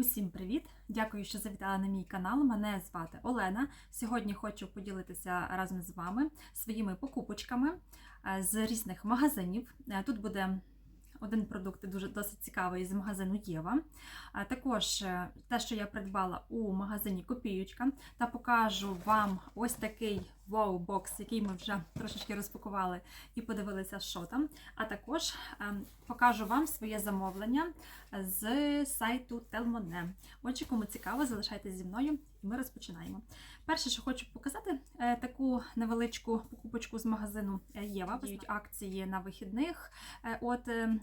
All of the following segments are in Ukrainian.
Усім привіт! Дякую, що завітали на мій канал. Мене звати Олена. Сьогодні хочу поділитися разом з вами своїми покупочками е, з різних магазинів. Е, Тут буде один продукт дуже досить цікавий з магазину Єва. Також е, те, що я придбала у магазині Копіючка, та покажу вам ось такий вау-бокс, який ми вже трошечки розпакували і подивилися, що там. А також ем, покажу вам своє замовлення з сайту Телмоне. Отже, кому цікаво, залишайтесь зі мною і ми розпочинаємо. Перше, що хочу показати, е, таку невеличку покупочку з магазину е, Єва. Діють акції на вихідних от, е,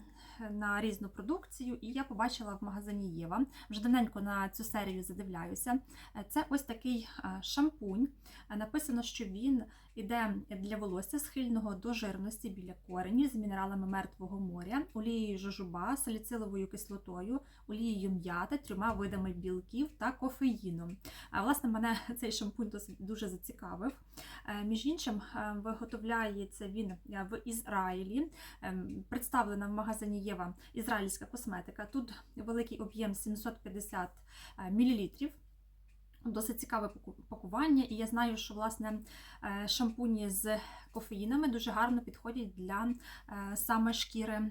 на різну продукцію, і я побачила в магазині Єва. Вже давненько на цю серію задивляюся. Е, Це ось такий е, шампунь. Е, Написано, що він іде для волосся схильного до жирності біля корені з мінералами мертвого моря, олією жожуба, саліциловою кислотою, олією м'яти, трьома видами білків та кофеїном. А, Власне, мене цей шампунь досить дуже зацікавив. Е, Між іншим, е, виготовляється він е, в Ізраїлі. Ем, Представлена в магазині Єва ізраїльська косметика. Тут великий об'єм 750 мл. Досить цікаве паку- пакування, і я знаю, що власне е, шампуні з кофеїнами дуже гарно підходять для е, саме шкіри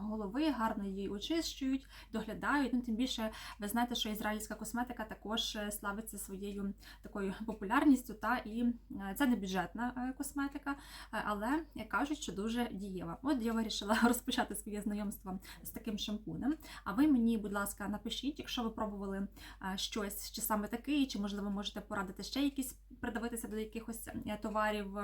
голови, гарно її очищують, доглядають. Ну, тим більше, ви знаєте, що ізраїльська косметика також е, славиться своєю такою популярністю, та і е, це не бюджетна е, косметика, е, але кажуть, що дуже дієва. От я вирішила розпочати своє знайомство з таким шампунем. А ви мені, будь ласка, напишіть, якщо ви пробували е, щось, чи саме такий, чи можливо можете порадити ще якісь придивитися до якихось е, товарів.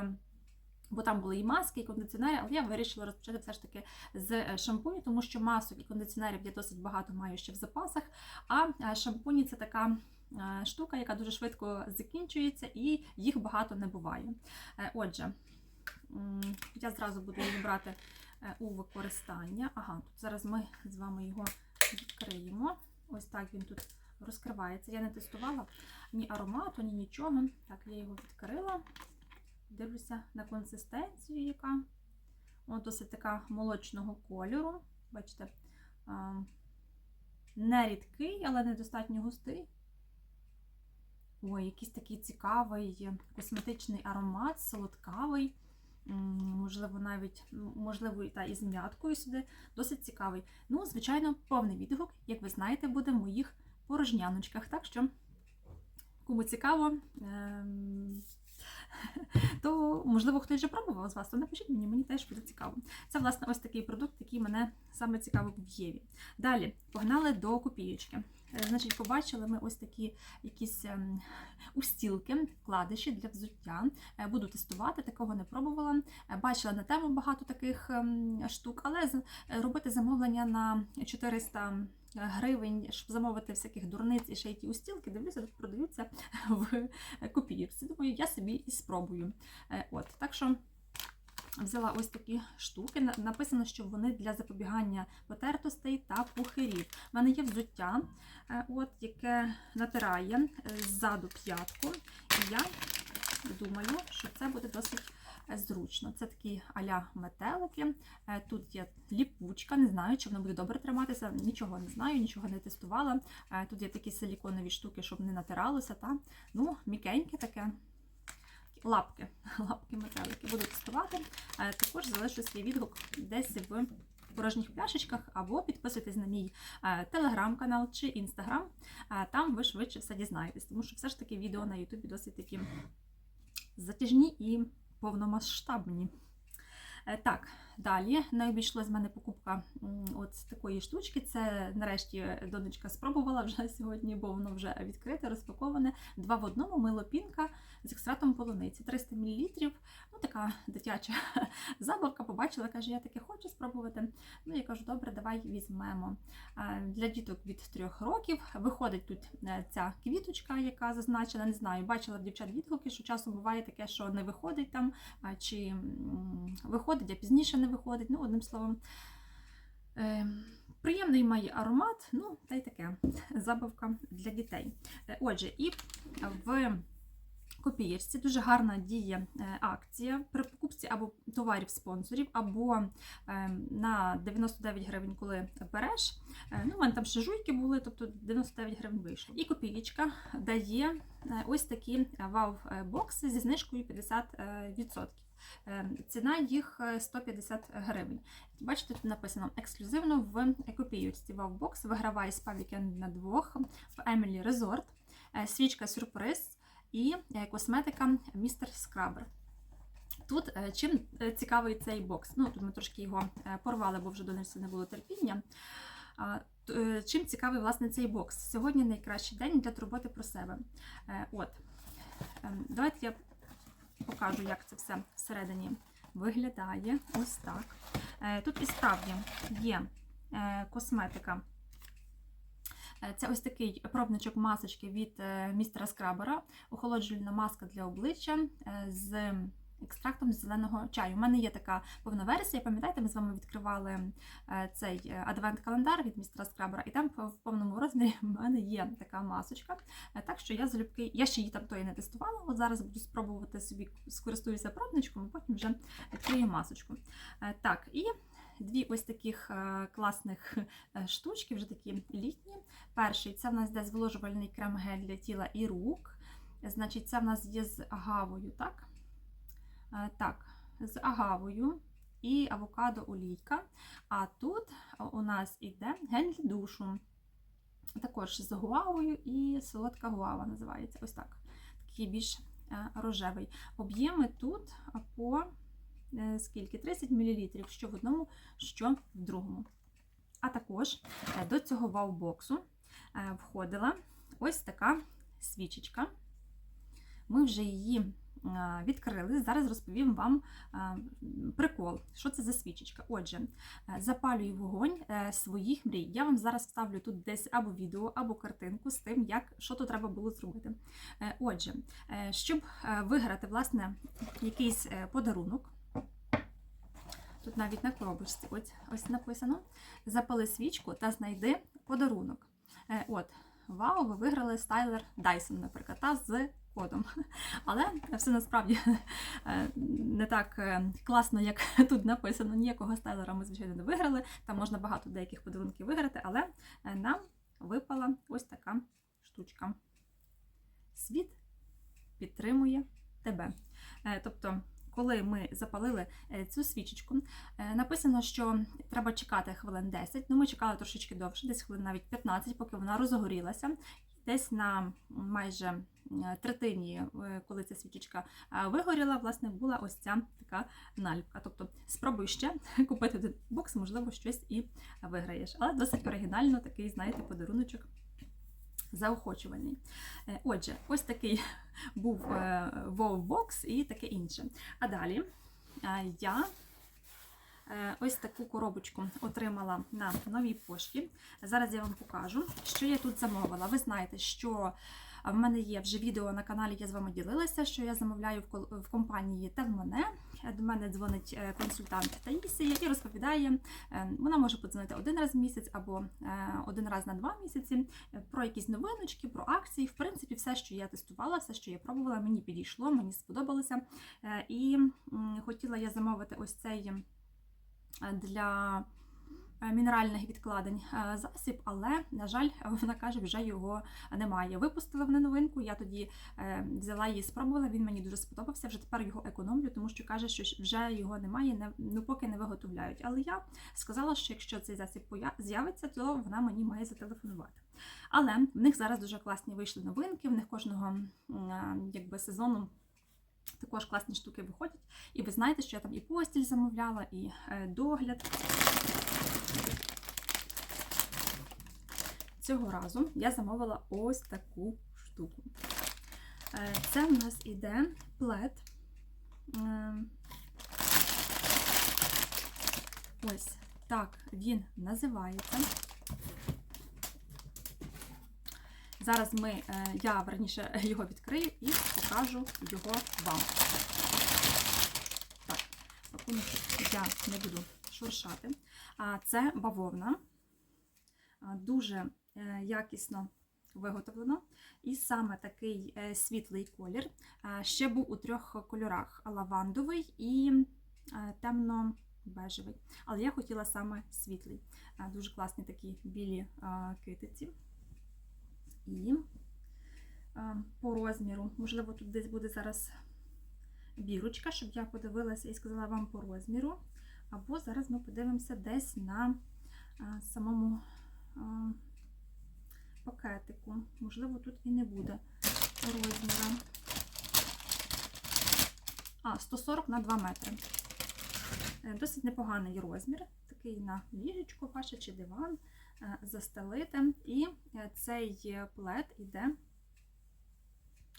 Бо там були і маски, і кондиціонери, але я вирішила розпочати все ж таки з е, шампуню, тому що масок і кондиціонерів я досить багато маю ще в запасах. А е, шампуні це така е, штука, яка дуже швидко закінчується, і їх багато не буває. Отже, я зразу буду її брати у використання. Ага, тут зараз ми з вами його відкриємо. Ось так він тут розкривається. Я не тестувала ні аромату, ні нічого. Так, я його відкрила. Дивлюся на консистенцію, яка О, досить така молочного кольору. Бачите, не рідкий, але недостатньо густий. Ой, якийсь такий цікавий косметичний аромат, солодкавий. Можливо, навіть можливо, та із м'яткою сюди. Досить цікавий. Ну, звичайно, повний відгук, як ви знаєте, буде в моїх порожняночках. Так що, кому цікаво, ем, то, можливо, хтось вже пробував з вас, то напишіть мені, мені теж буде цікаво. Це, власне, ось такий продукт, який мене саме цікавив в Єві. Далі погнали до копієчки. Е, Значить, побачили ми ось такі якісь ем, устілки, вкладиші для взуття. Е, Буду тестувати, такого не пробувала. Е, Бачила на тему багато таких ем, штук, але робити замовлення на 400 гривень, щоб замовити всяких дурниць і ще й ті устілки, дивлюся, продаються в копіївці. Думаю, я собі і спробую. Е, От, так що взяла ось такі штуки. Написано, що вони для запобігання потертостей та пухирів. У мене є взуття, е, от, яке натирає е, ззаду п'ятку. І я думаю, що це буде досить зручно. Це такі аля метелики. Е, Тут є ліпучка, не знаю, чи воно буде добре триматися. Нічого не знаю, нічого не тестувала. Е, Тут є такі силіконові штуки, щоб не натиралося. Та? Ну, мікеньке таке. Лапки, лапки метелики. Буду тестувати. Е, Також залишу свій відгук десь в порожніх пляшечках, або підписуйтесь на мій телеграм-канал чи інстаграм. Там ви швидше все дізнаєтесь, тому що все ж таки відео на Ютубі досить такі затяжні і повномасштабні. Е, Так, далі не обійшлась в мене покупка от такої штучки. Це нарешті донечка спробувала вже сьогодні, бо воно вже відкрите, розпаковане. Два в одному милопінка з екстратом полуниці. 300 мл. Ну, така дитяча забавка. Побачила, каже, я таке хочу спробувати. Ну, я кажу, добре, давай візьмемо. Для діток від 3 років виходить тут е, ця квіточка, яка зазначена. Не знаю, бачила в дівчат відгуки, що часом буває таке, що не виходить там, чи виходить, а пізніше не виходить. Ну, одним словом. е, Приємний має аромат, ну, та й таке забавка для дітей. Е, Отже, і в копієчці. Дуже гарна діє е, акція при покупці або товарів спонсорів, або е, на 99 гривень, коли береш. Е, Ну, у мене там ще жуйки були, тобто 99 гривень вийшло. І копієчка дає ось такі вау-бокси зі знижкою 50%. Е, Ціна їх е, 150 гривень. Бачите, тут написано ексклюзивно в копієчці вау-бокс. Виграває спа вікенд на двох в Emily Resort, е, свічка сюрприз і е, косметика Містер Скрабер. Тут е, чим е, цікавий цей бокс? Ну, тут ми трошки його е, порвали, бо вже до нас не було терпіння. Е, Чим цікавий власне цей бокс? Сьогодні найкращий день для турботи про себе. Е, От. Ем, Давайте я покажу, як це все всередині виглядає. Ось так. Е, Тут і справді є е, косметика. Е, Це ось такий пробничок масочки від містера Скрабера, охолоджувальна маска для обличчя з екстрактом з зеленого чаю. У мене є така повна версія. Пам'ятаєте, ми з вами відкривали е, цей е, адвент-календар від містера Скрабера, і там в повному розмірі в мене є така масочка. Е, Так що я залюбки, я ще її там тої не тестувала. От зараз буду спробувати собі скористуюся пробничком, а потім вже відкрию масочку. Так, і дві ось таких класних штучки, вже такі літні. Перший це в нас йде зволожувальний крем-гель для тіла і рук. Значить, це в нас є з агавою, так? Е, Так, з агавою і авокадо олійка. А тут у нас іде гель для душу. Також з гуавою і солодка гуава називається. Ось так. Такий більш е, рожевий. Об'єми тут по е, скільки? 30 мл, що в одному, що в другому. А також до цього вау-боксу входила ось така свічечка. Ми вже її відкрили. Зараз розповім вам прикол, що це за свічечка. Отже, е, запалюю вогонь е, своїх мрій. Я вам зараз вставлю тут десь або відео, або картинку з тим, як що тут треба було зробити. Е, Отже, щоб виграти власне якийсь подарунок. Тут навіть на коробочці ось, ось написано: запали свічку та знайди подарунок. От, вау, ви виграли стайлер Dyson, наприклад, та з кодом. Але все насправді е, не так е, класно, як тут написано. Ніякого стайлера ми, звичайно, не виграли. Там можна багато деяких подарунків виграти, але е, нам випала ось така штучка. Світ підтримує тебе. Тобто, коли ми запалили цю свічечку, написано, що треба чекати хвилин 10. Ну, ми чекали трошечки довше, десь хвилин навіть 15, поки вона розгорілася. Десь на майже е, третині, е, коли ця свічечка е, вигоріла, власне, була ось ця така наліпка. Тобто спробуй ще купити один бокс, можливо, щось і виграєш. Але досить оригінально такий, знаєте, подаруночок заохочувальний. Е, Отже, ось такий був wow бокс і таке інше. А далі я ось таку коробочку отримала на новій пошті. Зараз я вам покажу, що я тут замовила. Ви знаєте, що в мене є вже відео на каналі, я з вами ділилася, що я замовляю в компанії мене. До мене дзвонить е, консультант Таїсія і розповідає, е, вона може подзвонити один раз в місяць або е, один раз на два місяці е, про якісь новиночки, про акції. В принципі, все, що я тестувала, все, що я пробувала, мені підійшло, мені сподобалося. Е, І хотіла я замовити ось цей е, для е, мінеральних відкладень е, засіб, але, на жаль, вона каже, вже його немає. Випустили вони новинку, я тоді е, взяла її, спробувала, він мені дуже сподобався. Вже тепер його економлю, тому що каже, що вже його немає, не, ну поки не виготовляють. Але я сказала, що якщо цей засіб з'явиться, то вона мені має зателефонувати. Але в них зараз дуже класні вийшли новинки, в них кожного якби сезону. Також класні штуки виходять. І ви знаєте, що я там і постіль замовляла, і е, догляд. Цього разу я замовила ось таку штуку. Е, Це в нас іде плед. Е, Ось так він називається. Зараз ми, е, я верніше його відкрию і покажу його вам. Так, я не буду шуршати. Це бавовна. Дуже е, якісно виготовлено. І саме такий е, світлий колір ще був у трьох кольорах: лавандовий і е, темно-бежевий. Але я хотіла саме світлий. Дуже класні такі білі китиці. І по розміру, можливо, тут десь буде зараз бірочка, щоб я подивилася і сказала вам по розміру. Або зараз ми подивимося десь на самому пакетику. Можливо, тут і не буде розміру. А, 140 на 2 метри. Е, Досить непоганий розмір. Такий на ліжечку ваше чи диван застелити. І е, цей плед іде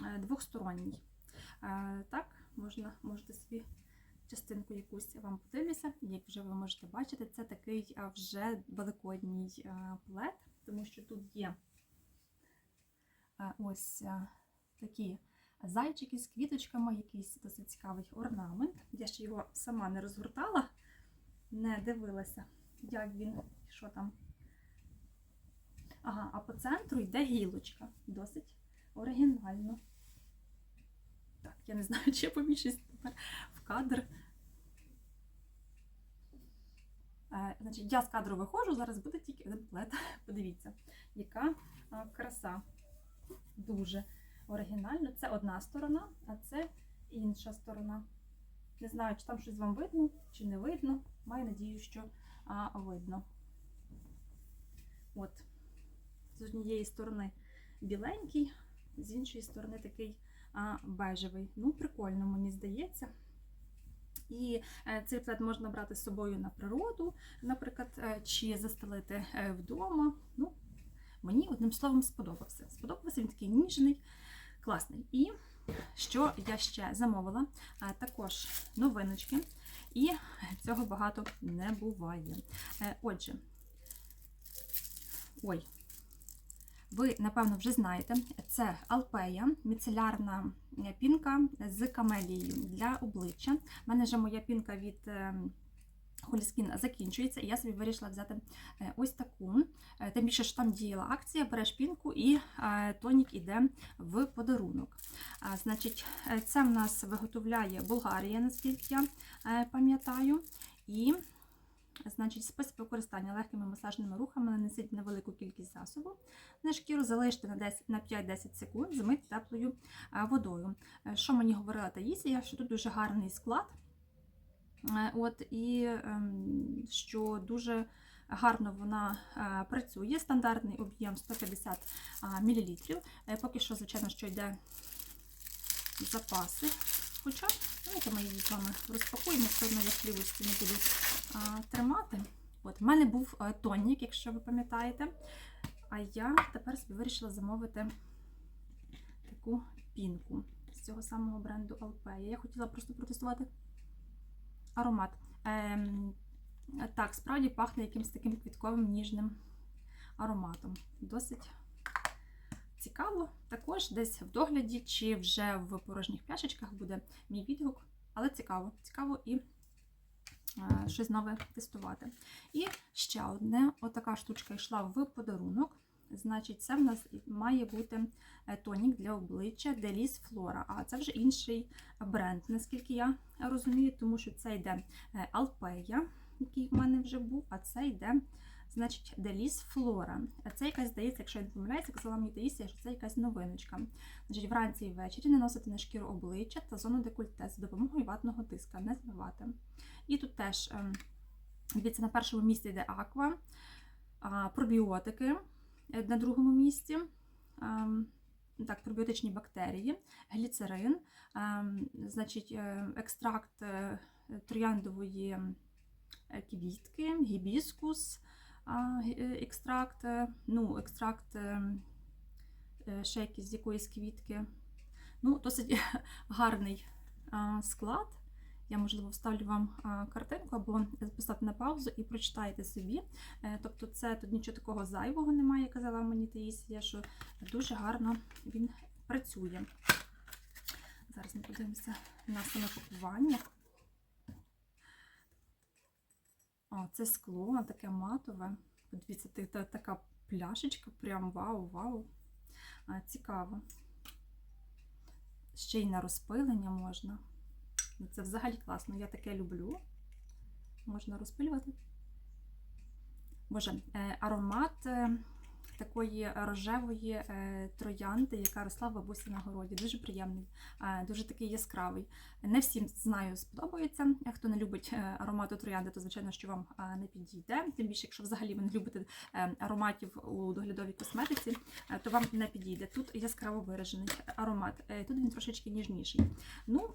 е, двохсторонній. Е, Так, можна, можете собі частинку якусь вам подивлюся. Як вже ви можете бачити, це такий вже великодній плед, тому що тут є ось такі зайчики з квіточками, якийсь досить цікавий орнамент. Я ще його сама не розгортала, не дивилася, як він, що там. Ага, а по центру йде гілочка. Досить оригінально. Так, я не знаю, чи я поміщусь тепер в кадр. Е, Значить, я з кадру виходжу, зараз буде тільки один плед. Подивіться, яка краса. Дуже оригінально. Це одна сторона, а це інша сторона. Не знаю, чи там щось вам видно, чи не видно. Маю надію, що а, видно. От. З однієї сторони біленький, з іншої сторони такий бежевий. Ну, прикольно, мені здається. І е, цей плед можна брати з собою на природу, наприклад, е, чи застелити е, вдома. Ну, мені одним словом сподобався. Сподобався він такий ніжний, класний. І що я ще замовила? Також новиночки, і цього багато не буває. Отже, ой. Ви, напевно, вже знаєте, це Алпея, міцелярна пінка з камелією для обличчя. У мене вже моя пінка від Холіскін закінчується, і я собі вирішила взяти е, ось таку. Е, Тим більше, що там діяла акція, береш пінку і е, тонік іде в подарунок. Значить, е, це в нас виготовляє Болгарія, наскільки я е, пам'ятаю. І Значить, спосіб використання легкими масажними рухами нанесіть невелику кількість засобу на шкіру, залиште на 10 на 5-10 секунд, змить теплою водою. Е, Що мені говорила Таїсія, що тут дуже гарний склад, Е, от, і ем, що дуже гарно вона е, працює. Стандартний об'єм 150 мл. Поки що, звичайно, що йде запаси. Хоча, давайте ми її з вами розпакуємо, все одно я не буду а, тримати. От, в мене був а, тонік, якщо ви пам'ятаєте. А я тепер собі вирішила замовити таку пінку з цього самого бренду Alpeia. Я хотіла просто протестувати аромат. Ем, так, справді пахне якимось таким квітковим ніжним ароматом. Досить цікаво. Також десь в догляді чи вже в порожніх пляшечках буде мій відгук, але цікаво. Цікаво і е, щось нове тестувати. І ще одне: отака штучка йшла в подарунок. Значить, це в нас має бути е, тонік для обличчя Delis Flora. А це вже інший бренд, наскільки я розумію, тому що це йде е, Alpeia, який в мене вже був, а це йде значить, Delis Flora. Це якась, здається, якщо я не помиляюся, казала мені Таїсія, що це якась новиночка. Значить, вранці і ввечері наносити на шкіру обличчя та зону декольте за допомогою ватного диска, не змивати. І тут теж, ем, дивіться, на першому місці йде аква, пробіотики е, на другому місці. ем, Так, пробіотичні бактерії, гліцерин, ем, значить, е, екстракт е, трояндової квітки, гібіскус, екстракт, е, ну, екстракт е, е, з якоїсь квітки. Ну, досить гарний склад. Я, можливо, вставлю вам картинку або поставте на паузу і прочитайте собі. Е, Тобто, це тут нічого такого зайвого немає, як казала мені Таїсія, що дуже гарно він працює. Зараз ми подивимося на саме пакування. О, це скло, таке матове. Подивіться, та- така пляшечка, прям вау-вау. Цікаво. Ще й на розпилення можна. Ну, Це взагалі класно. Я таке люблю. Можна розпилювати. Боже, е, аромат е, такої рожевої е, троянди, яка росла в бабусі на городі. Дуже приємний, е, дуже такий яскравий. Не всім знаю, сподобається. Е, Хто не любить аромату троянди, то звичайно, що вам не підійде. Тим більше, якщо взагалі ви не любите ароматів у доглядовій косметиці, то вам не підійде. Тут яскраво виражений аромат. Тут він трошечки ніжніший. Ну,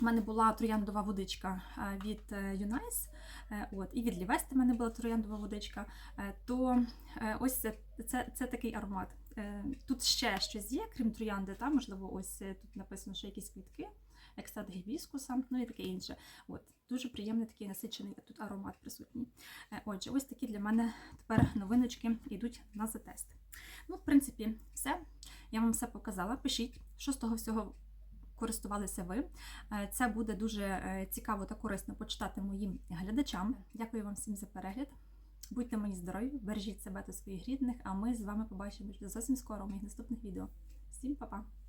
у мене була трояндова водичка е, від е, Юнайс, е, от, і від Лівести в мене була трояндова водичка. То ось це, це, це такий аромат. Тут ще щось є, крім троянди, та, можливо, ось тут написано, що якісь квітки, екстракт гібіскуса, ну і таке інше. От, дуже приємний такий насичений тут аромат присутній. Отже, ось такі для мене тепер новиночки йдуть на затест. Ну, в принципі, все. Я вам все показала. Пишіть, що з того всього користувалися ви. Е, Це буде дуже е, цікаво та корисно почитати моїм глядачам. Дякую вам всім за перегляд. Будьте мені здорові, бережіть себе та своїх рідних, а ми з вами побачимося зовсім скоро у моїх наступних відео. Всім па-па!